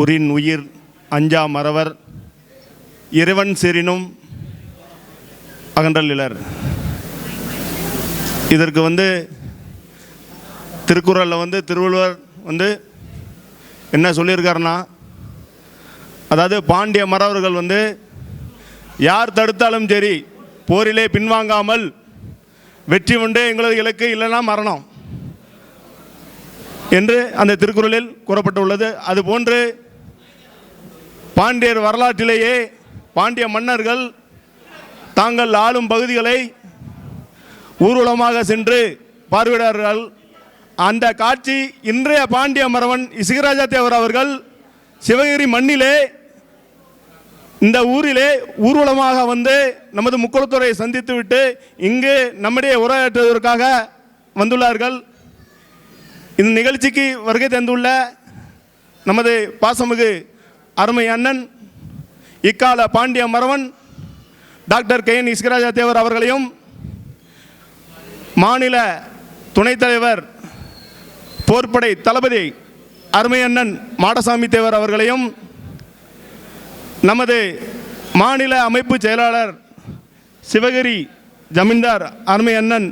உரின் உயிர் அஞ்சா மறவர் இறைவன் சிறினும் அகன்றல் இலர் இதற்கு வந்து திருக்குறளில் வந்து திருவள்ளுவர் வந்து என்ன சொல்லியிருக்காருன்னா அதாவது பாண்டிய மறவர்கள் வந்து யார் தடுத்தாலும் சரி போரிலே பின்வாங்காமல் வெற்றி உண்டு எங்களது இலக்கு இல்லைன்னா மரணம். என்று அந்த திருக்குறளில் கூறப்பட்டுள்ளது. அதுபோன்று பாண்டியர் வரலாற்றிலேயே பாண்டிய மன்னர்கள் தாங்கள் ஆளும் பகுதிகளை ஊர்வலமாக சென்று பார்வையிடார்கள். அந்த காட்சி இன்றைய பாண்டிய மறவன் இசுகராஜா தேவர் அவர்கள் சிவகிரி மண்ணிலே இந்த ஊரிலே ஊர்வலமாக வந்து நமது முக்குளத்துறையை சந்தித்துவிட்டு இங்கு நம்முடைய உரையாற்றுவதற்காக வந்துள்ளார்கள். இந்த நிகழ்ச்சிக்கு வருகை தந்துள்ள நமது பாசமிகு அருமை அண்ணன் இக்கால பாண்டிய மரவன் doctor K N Iskaraja Thevar அவர்களையும் மாநில துணைத் தலைவர் போர்ப்படை தளபதி அருமை அண்ணன் மாடசாமி தேவர் அவர்களையும் நமது மாநில அமைப்பு செயலாளர் சிவகிரி ஜமீன்தார் அருமை அண்ணன்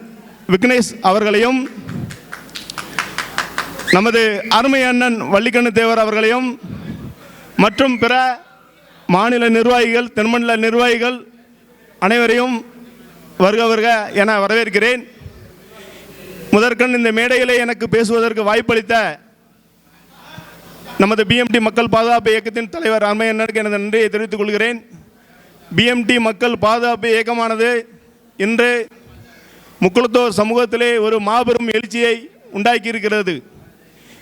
விக்னேஷ் அவர்களையும் நமது அருமை அண்ணன் வள்ளிக்கண்ணு தேவர் அவர்களையும் மற்றும் பிற மாநில நிர்வாகிகள் தென்மண்டல நிர்வாகிகள் அனைவரையும் வருக வருக என வரவேற்கிறேன். முதற்கண் இந்த மேடையிலே எனக்கு பேசுவதற்கு வாய்ப்பளித்த நமது பிஎம்டி மக்கள் பாதுகாப்பு இயக்கத்தின் தலைவர் அருமையண்ணனுக்கு எனது நன்றியை தெரிவித்துக் கொள்கிறேன். பிஎம்டி மக்கள் பாதுகாப்பு இயக்கமானது இன்று முக்குளத்தோர் சமூகத்திலே ஒரு மாபெரும் எழுச்சியை உண்டாக்கியிருக்கிறது.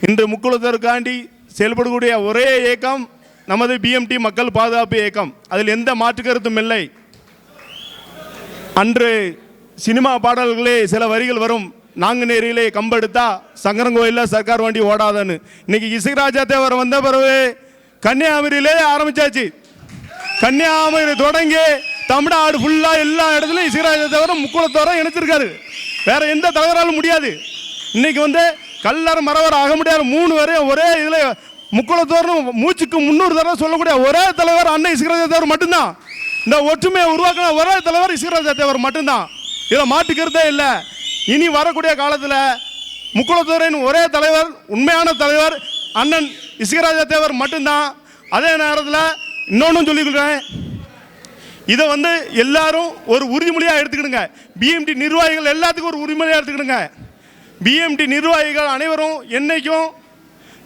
இன்று முக்குளத்தோருக்காண்டி செயல்படக்கூடிய ஒரே இயக்கம் நமது பிஎம்டி மக்கள் பாதுகாப்பு இயக்கம். அதில் எந்த மாற்று கருத்தும் இல்லை. அன்று சினிமா பாடல்களே சில வரிகள் வரும். நாங்குநேரியிலே கம்பெடுத்தா சங்கரங்கோயிலில் சர்க்கார் வண்டி ஓடாதன்னு. இன்னைக்கு இசைராஜா தேவர் வந்த பிறகு கன்னியாகுமரியிலே ஆரம்பிச்சாச்சு. கன்னியாகுமரி தொடங்கி தமிழ்நாடு ஃபுல்லாக எல்லா இடத்துலையும் இசைராஜா தேவரும் முக்குளத்தோரம் இணைச்சிருக்காரு. வேற எந்த தலைவராலும் முடியாது. இன்னைக்கு வந்து கல்லர் மரவர் ஆக முடியாது. மூணு வரையும் ஒரே இதில் முக்குளத்தோர்னு மூச்சுக்கு முந்நூறு தடவை சொல்லக்கூடிய ஒரே தலைவர் அன்னை இசைராஜா தேவர் மட்டும்தான். இந்த ஒற்றுமையை உருவாக்கின ஒரே தலைவர் இசைராஜா தேவர் மட்டும்தான். இதை மாட்டுக்கிறதே இல்லை. இனி வரக்கூடிய காலத்தில் முக்குளத்தூரின் ஒரே தலைவர் உண்மையான தலைவர் அண்ணன் இசைராஜா தேவர் மட்டும்தான். அதே நேரத்தில் இன்னொன்றும் சொல்லிக்கிறேன். இதை வந்து எல்லாரும் ஒரு உறுதிமொழியாக எடுத்துக்கிடுங்க. பிஎம்டி நிர்வாகிகள் எல்லாத்துக்கும் ஒரு உறுதிமொழியாக எடுத்துக்கிடுங்க. பிஎம்டி நிர்வாகிகள் அனைவரும் என்றைக்கும்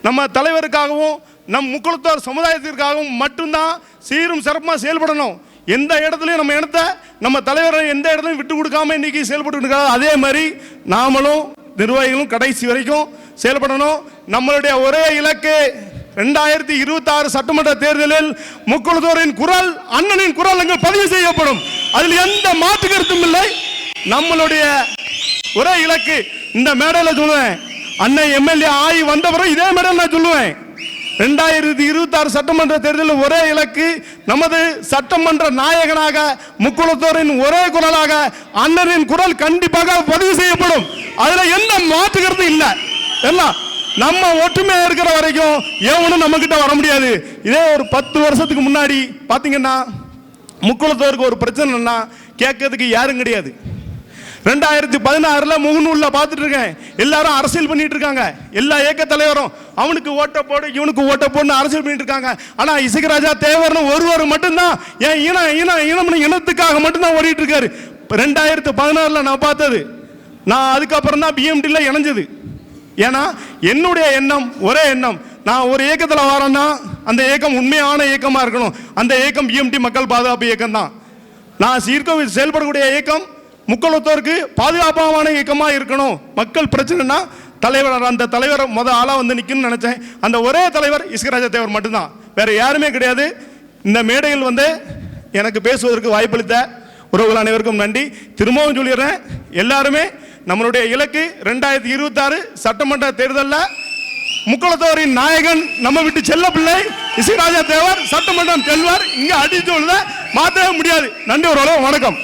நம்ம தலைவருக்காகவும் நம் முக்குளத்தோர் சமுதாயத்திற்காகவும் மட்டும்தான் சீரும் சிறப்பாக செயல்படணும். எந்த இடத்துலையும் நம்ம இடத்த நம்ம தலைவரை எந்த இடத்துலையும் விட்டு கொடுக்காம இன்றைக்கி செயல்பட்டு இருக்காங்க அதே மாதிரி நாமளும் நிர்வாகிகளும் கடைசி வரைக்கும் செயல்படணும். நம்மளுடைய ஒரே இலக்கு ரெண்டாயிரத்தி இருபத்தி ஆறு சட்டமன்ற தேர்தலில் முக்குளத்தோரின் குரல் அண்ணனின் குரல் அங்கு பதிவு செய்யப்படும். அதில் எந்த மாற்று கருத்தும் இல்லை. நம்மளுடைய ஒரே இலக்கு இந்த மேடையில் சொல்லுவேன். அண்ணன் எம்எல்ஏ ஆகி வந்த பிறகு இதே மேடையில் நான் சொல்லுவேன். ரெண்டாயிரத்தி இருபத்தி ஆறு சட்டமன்ற தேர்தலில் ஒரே இலக்கு நமது சட்டமன்ற நாயகனாக முக்குளத்தோரின் ஒரே குரலாக அண்ணனின் குரல் கண்டிப்பாக பதிவு செய்யப்படும். அதில் எந்த மாற்றுகிறது இல்லை. எல்லாம் நம்ம ஒற்றுமையாக இருக்கிற வரைக்கும் எவனும் நம்ம கிட்ட வர முடியாது? இதே ஒரு பத்து வருஷத்துக்கு முன்னாடி பார்த்தீங்கன்னா முக்குளத்தோருக்கு ஒரு பிரச்சனைன்னா கேட்கறதுக்கு யாரும் கிடையாது. ரெண்டாயிரத்தி பதினாறுல முகநூல்ல பார்த்துட்டு இருக்கேன் எல்லாரும் அரசியல் பண்ணிட்டு இருக்காங்க எல்லா இயக்க தலைவரும் அவனுக்கு ஓட்ட போடு இவனுக்கு ஓட்ட போடுன்னு அரசியல் பண்ணிட்டு இருக்காங்க ஆனா இசைக்கராஜா தேவர்னு ஒருவர் மட்டும்தான் என் இன இன இனம் இனத்துக்காக மட்டும்தான் ஓடிட்டு இருக்காரு ரெண்டாயிரத்தி பதினாறுல நான் பார்த்தது. நான் அதுக்கப்புறம் தான் பிஎம்டியில் இணைஞ்சது. ஏன்னா என்னுடைய எண்ணம் ஒரே எண்ணம். நான் ஒரு இயக்கத்தில் வரேன்னா அந்த இயக்கம் உண்மையான இயக்கமாக இருக்கணும். அந்த இயக்கம் பிஎம்டி மக்கள் பாதுகாப்பு இயக்கம் தான் நான் சீர்கோவில் செயல்படக்கூடிய இயக்கம் முக்குளத்தோருக்கு பாதுகாப்பான இயக்கமாக இருக்கணும். மக்கள் பிரச்சனைனா தலைவர் அந்த தலைவர் முத ஆளாக வந்து நிற்கணும்னு நினச்சேன். அந்த ஒரே தலைவர் இஸ்கராஜ தேவர் மட்டும்தான். வேறு யாருமே கிடையாது. இந்த மேடையில் வந்து எனக்கு பேசுவதற்கு வாய்ப்பளித்த உறவுகள் அனைவருக்கும் நன்றி. திரும்பவும் சொல்லிடுறேன். எல்லாருமே நம்மளுடைய இலக்கு ரெண்டாயிரத்தி இருபத்தாறு சட்டமன்ற தேர்தலில் முக்குளத்தோரின் நாயகன் நம்ம விட்டு செல்ல பிள்ளை இசைராஜா தேவர் சட்டமன்றம் செல்வார். இங்கே அடிச்சு மாற்றவே முடியாது. நன்றி ஒரு வணக்கம்.